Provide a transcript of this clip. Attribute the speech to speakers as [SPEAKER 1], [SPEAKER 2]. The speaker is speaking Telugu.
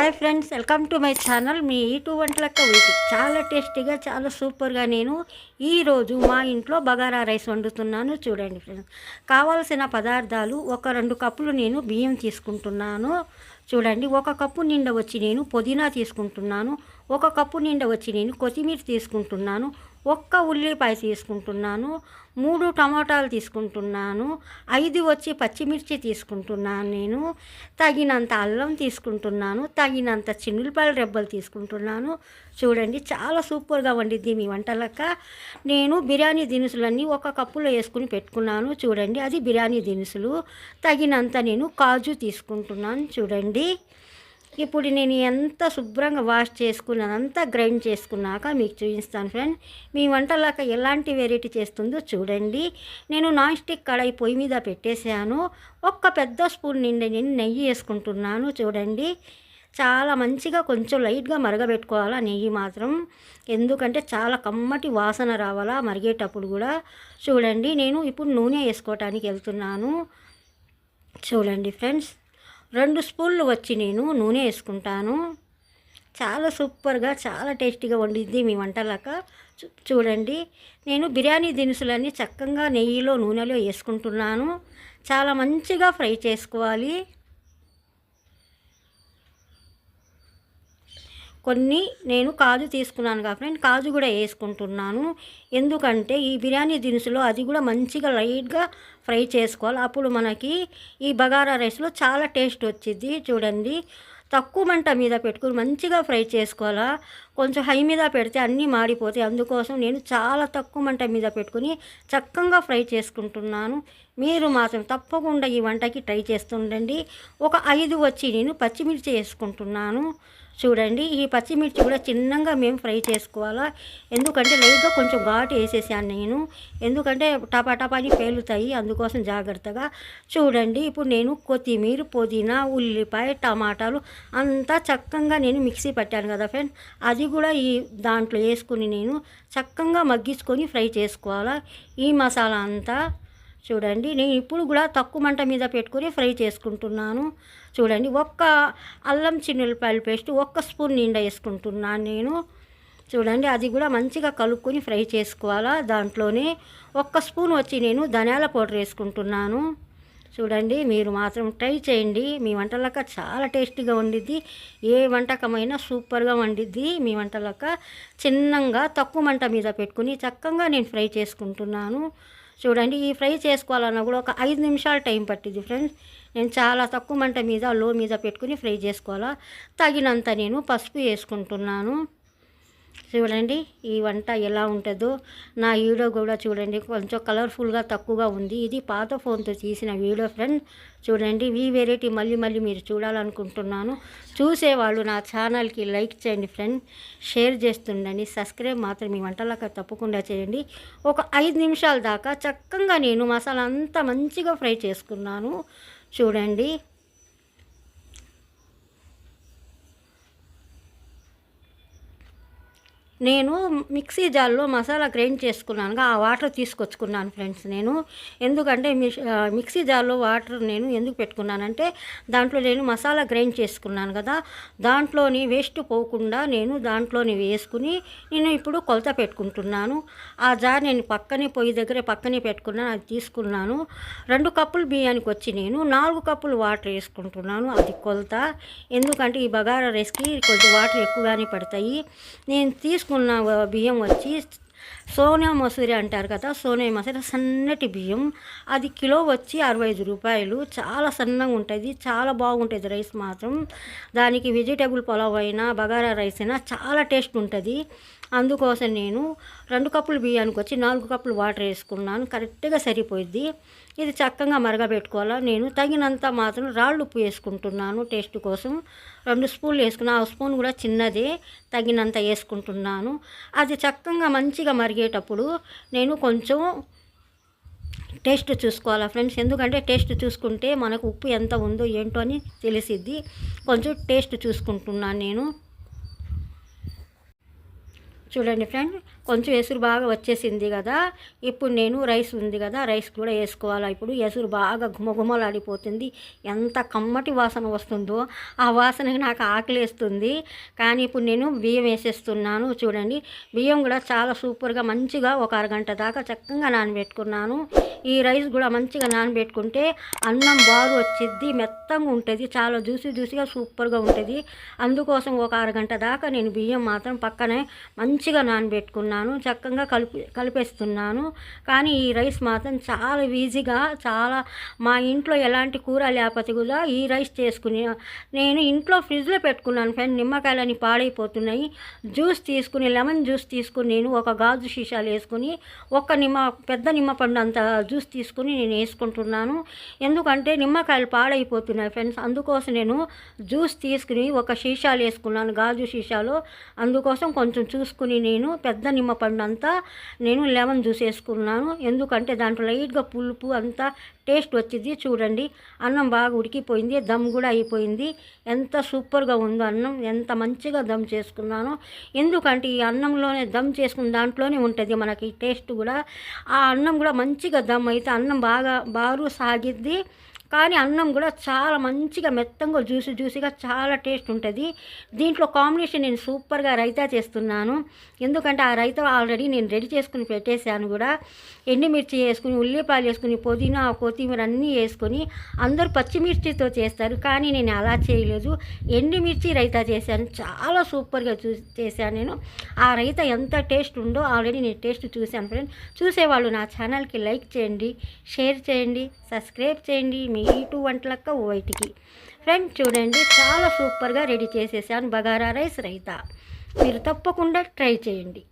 [SPEAKER 1] Hi friends welcome to my channel మీ ఈటు వంటలక్క వీటి. చాలా టేస్టీగా చాలా సూపర్గా నేను ఈరోజు మా ఇంట్లో బగారా రైస్ వండుతున్నాను. చూడండి ఫ్రెండ్స్ కావాల్సిన పదార్థాలు ఒక రెండు కప్పులు నేను బియ్యం తీసుకుంటున్నాను. చూడండి ఒక కప్పు నిండా వచ్చి నేను పుదీనా తీసుకుంటున్నాను. ఒక కప్పు నిండా వచ్చి నేను కొత్తిమీర తీసుకుంటున్నాను. ఒక్క ఉల్లిపాయ తీసుకుంటున్నాను మూడు టమాటాలు తీసుకుంటున్నాను ఐదు వచ్చి పచ్చిమిర్చి తీసుకుంటున్నాను నేను తగినంత అల్లం తీసుకుంటున్నాను తగినంత చిన్నులపాయల రెబ్బలు తీసుకుంటున్నాను. చూడండి చాలా సూపర్గా వండిద్ది మీ వంటలక్క. నేను బిర్యానీ దినుసులన్నీ ఒక కప్పులో వేసుకుని పెట్టుకున్నాను. చూడండి అది బిర్యానీ దినుసులు. తగినంత నేను కాజు తీసుకుంటున్నాను. చూడండి. ఇప్పుడు నేను ఎంత శుభ్రంగా వాష్ చేసుకున్నాను అంతా గ్రైండ్ చేసుకున్నాక మీకు చూపిస్తాను ఫ్రెండ్. మీ వంటలాక ఎలాంటి వెరైటీ చేస్తుందో చూడండి. నేను నాన్ స్టిక్ కడాయి పొయ్యి మీద పెట్టేశాను. ఒక్క పెద్ద స్పూన్ నిండి నేను నెయ్యి వేసుకుంటున్నాను చూడండి. చాలా మంచిగా కొంచెం లైట్గా మరగబెట్టుకోవాలా నెయ్యి మాత్రం. ఎందుకంటే చాలా కమ్మటి వాసన రావాలా మరిగేటప్పుడు కూడా. చూడండి నేను ఇప్పుడు నూనె వేసుకోవటానికి వెళ్తున్నాను. చూడండి ఫ్రెండ్స్. రెండు స్పూన్లు వచ్చి నేను నూనె వేసుకుంటాను. చాలా సూపర్గా చాలా టేస్టీగా వండిద్ది మీ వంటలాక. చూ- చూడండి నేను బిర్యానీ దినుసులన్నీ చక్కగా నెయ్యిలో నూనెలో వేసుకుంటున్నాను. చాలా మంచిగా ఫ్రై చేసుకోవాలి. కొన్ని నేను కాజు తీసుకున్నాను కాబట్టి ఫ్రెండ్ కాజు కూడా వేసుకుంటున్నాను. ఎందుకంటే ఈ బిర్యానీ దినుసులో అది కూడా మంచిగా లైట్గా ఫ్రై చేసుకోవాలి. అప్పుడు మనకి ఈ బగారా రైస్లో చాలా టేస్ట్ వచ్చింది చూడండి తక్కువ మంట మీద పెట్టుకుని మంచిగా ఫ్రై చేసుకోవాలా? కొంచెం హై మీద పెడితే అన్నీ మాడిపోతాయి. అందుకోసం నేను చాలా తక్కువ మంట మీద పెట్టుకుని చక్కగా ఫ్రై చేసుకుంటున్నాను. మీరు మాత్రం తప్పకుండా ఈ వంటకి ట్రై చేస్తుండండి. ఒక ఐదు వచ్చి నేను పచ్చిమిర్చి వేసుకుంటున్నాను. చూడండి ఈ పచ్చిమిర్చి కూడా చిన్నగా మేము ఫ్రై చేసుకోవాలా? ఎందుకంటే లైట్గా కొంచెం ఘాటు వేసేసాను నేను. ఎందుకంటే టపా టపా అని పేలుతాయి అందుకోసం జాగ్రత్తగా. చూడండి ఇప్పుడు నేను కొత్తిమీర పుదీనా ఉల్లిపాయ టమాటాలు అంతా చక్కగా నేను మిక్సీ పట్టాను కదా ఫ్రెండ్. అది అది కూడా ఈ దాంట్లో వేసుకుని నేను చక్కగా మగ్గించుకొని ఫ్రై చేసుకోవాలా. ఈ మసాలా అంతా చూడండి నేను ఇప్పుడు కూడా తక్కువ మంట మీద పెట్టుకొని ఫ్రై చేసుకుంటున్నాను. చూడండి ఒక్క అల్లం చిన్నులపాయల పేస్ట్ ఒక్క స్పూన్ నిండా వేసుకుంటున్నాను నేను. చూడండి అది కూడా మంచిగా కలుపుకొని ఫ్రై చేసుకోవాలా. దాంట్లోనే ఒక్క స్పూన్ వచ్చి నేను ధనియాల పౌడర్ వేసుకుంటున్నాను. చూడండి మీరు మాత్రం ట్రై చేయండి. మీ వంటలక్క చాలా టేస్టీగా వండిద్ది. ఏ వంటకమైనా సూపర్గా వండిద్ది. మీ వంటలక్క చిన్నంగా తక్కువ మంట మీద పెట్టుకుని చక్కగా నేను ఫ్రై చేసుకుంటున్నాను. చూడండి ఈ ఫ్రై చేసుకోవాలన్నా కూడా ఒక ఐదు నిమిషాలు టైం పట్టింది ఫ్రెండ్స్. నేను చాలా తక్కువ మంట మీద లో మీద పెట్టుకుని ఫ్రై చేసుకోవాలా? తగినంత నేను పసుపు వేసుకుంటున్నాను. చూడండి ఈ వంట ఎలా ఉంటుందో. నా వీడియో కూడా చూడండి కొంచెం కలర్ఫుల్గా తక్కువగా ఉంది. ఇది పాత ఫోన్తో తీసిన వీడియో ఫ్రెండ్. చూడండి ఈ వెరైటీ మళ్ళీ మళ్ళీ మీరు చూడాలనుకుంటున్నాను. చూసేవాళ్ళు నా ఛానల్కి లైక్ చేయండి ఫ్రెండ్. షేర్ చేస్తుండండి. సబ్స్క్రైబ్ మాత్రం మీ వంటలాగా తప్పకుండా చేయండి. ఒక ఐదు నిమిషాల దాకా చక్కగా నేను మసాలా అంతా మంచిగా ఫ్రై చేసుకున్నాను. చూడండి. నేను మిక్సీ జార్లో మసాలా గ్రైండ్ చేసుకున్నాను. ఆ వాటర్ తీసుకొచ్చుకున్నాను ఫ్రెండ్స్ నేను. ఎందుకంటే మిక్సీ జార్లో వాటర్ నేను ఎందుకు పెట్టుకున్నానంటే దాంట్లో నేను మసాలా గ్రైండ్ చేసుకున్నాను కదా. దాంట్లోని వేస్ట్ పోకుండా నేను దాంట్లోని వేసుకుని నేను ఇప్పుడు కొలత పెట్టుకుంటున్నాను. ఆ జార్ నేను పక్కనే పొయ్యి దగ్గర పక్కనే పెట్టుకున్నాను అది తీసుకున్నాను. రెండు కప్పులు బియ్యానికి వచ్చి నేను నాలుగు కప్పులు వాటర్ వేసుకుంటున్నాను. అది కొలత. ఎందుకంటే ఈ బగారా రైస్కి కొంచెం వాటర్ ఎక్కువగానే పడతాయి. నేను తీసుకున్న బియ్యం వచ్చి సోనా మసూరి అంటారు కదా సోనా మసూరి సన్నటి బియ్యం. అది కిలో వచ్చి అరవై ఐదు రూపాయలు. చాలా సన్నగా ఉంటుంది చాలా బాగుంటుంది రైస్ మాత్రం. దానికి వెజిటేబుల్ పులావ్ అయినా బగారా రైస్ అయినా చాలా టేస్ట్ ఉంటుంది. అందుకోసం నేను రెండు కప్పులు బియ్యానికి వచ్చి నాలుగు కప్పులు వాటర్ వేసుకున్నాను. కరెక్ట్గా సరిపోయిద్ది. ఇది చక్కగా మరగబెట్టుకోవాలా? నేను తగినంత మాత్రం రాళ్ళు ఉప్పు వేసుకుంటున్నాను టేస్ట్ కోసం. రెండు స్పూన్లు వేసుకున్నా ఆ స్పూన్ కూడా చిన్నదే తగినంత వేసుకుంటున్నాను. అది చక్కగా మంచిగా మరిగేటప్పుడు నేను కొంచెం టేస్ట్ చూసుకోవాలా ఫ్రెండ్స్? ఎందుకంటే టేస్ట్ చూసుకుంటే మనకు ఉప్పు ఎంత ఉందో ఏంటో అని తెలిసిద్ది. కొంచెం టేస్ట్ చూసుకుంటున్నాను నేను. చూడండి ఫ్రెండ్ కొంచెం ఎసురు బాగా వచ్చేసింది కదా. ఇప్పుడు నేను రైస్ ఉంది కదా రైస్ కూడా వేసుకోవాలి? ఇప్పుడు ఎసురు బాగా గుమగుమలాడిపోతుంది ఎంత కమ్మటి వాసన వస్తుందో ఆ వాసనకి నాకు ఆకలేస్తుంది. కానీ ఇప్పుడు నేను బియ్యం వేసేస్తున్నాను చూడండి. బియ్యం కూడా చాలా సూపర్గా మంచిగా ఒక అరగంట దాకా చక్కగా నానబెట్టుకున్నాను. ఈ రైస్ కూడా మంచిగా నానబెట్టుకుంటే అన్నం బారు వచ్చిద్ది మెత్తంగా ఉంటుంది చాలా జ్యూసీ జ్యూసీగా సూపర్గా ఉంటుంది. అందుకోసం ఒక అరగంట దాకా నేను బియ్యం మాత్రం పక్కనే మంచిగా నానబెట్టుకున్నాను చక్కగా కలిపి కలిపేస్తున్నాను. కానీ ఈ రైస్ మాత్రం చాలా ఈజీగా చాలా మా ఇంట్లో ఎలాంటి కూర లేకపోతే కూడా ఈ రైస్ చేసుకుని నేను ఇంట్లో ఫ్రిడ్జ్లో పెట్టుకున్నాను ఫ్రెండ్ నిమ్మకాయలని పాడైపోతున్నాయి. జ్యూస్ తీసుకుని లెమన్ జ్యూస్ తీసుకుని నేను ఒక గాజు సీసాలు వేసుకుని ఒక నిమ్మ పెద్ద నిమ్మపండు అంత జ్యూస్ తీసుకుని నేను వేసుకుంటున్నాను. ఎందుకంటే నిమ్మకాయలు పాడైపోతున్నాయి ఫ్రెండ్స్. అందుకోసం నేను జ్యూస్ తీసుకుని ఒక సీసాలు వేసుకున్నాను గాజు సీసాలో. అందుకోసం కొంచెం చూసుకుని నేను పెద్ద నిమ్మపండు అంతా నేను లెమన్ జ్యూస్ వేసుకున్నాను. ఎందుకంటే దాంట్లో లైట్గా పులుపు అంతా టేస్ట్ వచ్చింది చూడండి. అన్నం బాగా ఉడికిపోయింది దమ్ కూడా అయిపోయింది. ఎంత సూపర్గా ఉందో అన్నం ఎంత మంచిగా దమ్ చేసుకున్నానో. ఎందుకంటే ఈ అన్నంలోనే దమ్ చేసుకున్న దాంట్లోనే ఉంటుంది మనకి టేస్ట్ కూడా. ఆ అన్నం కూడా మంచిగా దమ్ అయితే అన్నం బాగా బారు సాగిద్ది. కానీ అన్నం కూడా చాలా మంచిగా మెత్తంగా జ్యూసి జ్యూసిగా చాలా టేస్ట్ ఉంటుంది. దీంట్లో కాంబినేషన్ నేను సూపర్గా రైతా చేస్తున్నాను. ఎందుకంటే ఆ రైతా ఆల్రెడీ నేను రెడీ చేసుకుని పెట్టేశాను కూడా. ఎండుమిర్చి వేసుకుని ఉల్లిపాయలు వేసుకుని పుదీనా కొత్తిమీర అన్నీ వేసుకొని అందరూ పచ్చిమిర్చితో చేస్తారు. కానీ నేను అలా చేయలేదు. ఎండుమిర్చి రైతా చేశాను. చాలా సూపర్గా చూ చేశాను నేను. ఆ రైతా ఎంత టేస్ట్ ఉందో ఆల్రెడీ నేను టేస్ట్ చూశాను ఫ్రెండ్ చూసేవాళ్ళు నా ఛానల్కి లైక్ చేయండి షేర్ చేయండి సబ్స్క్రైబ్ చేయండి. మీ ఇటు వంటలక్క వైటికి. ఫ్రెండ్ చూడండి చాలా సూపర్గా రెడీ చేసేసాను బగారా రైస్ రైతా. మీరు తప్పకుండా ట్రై చేయండి.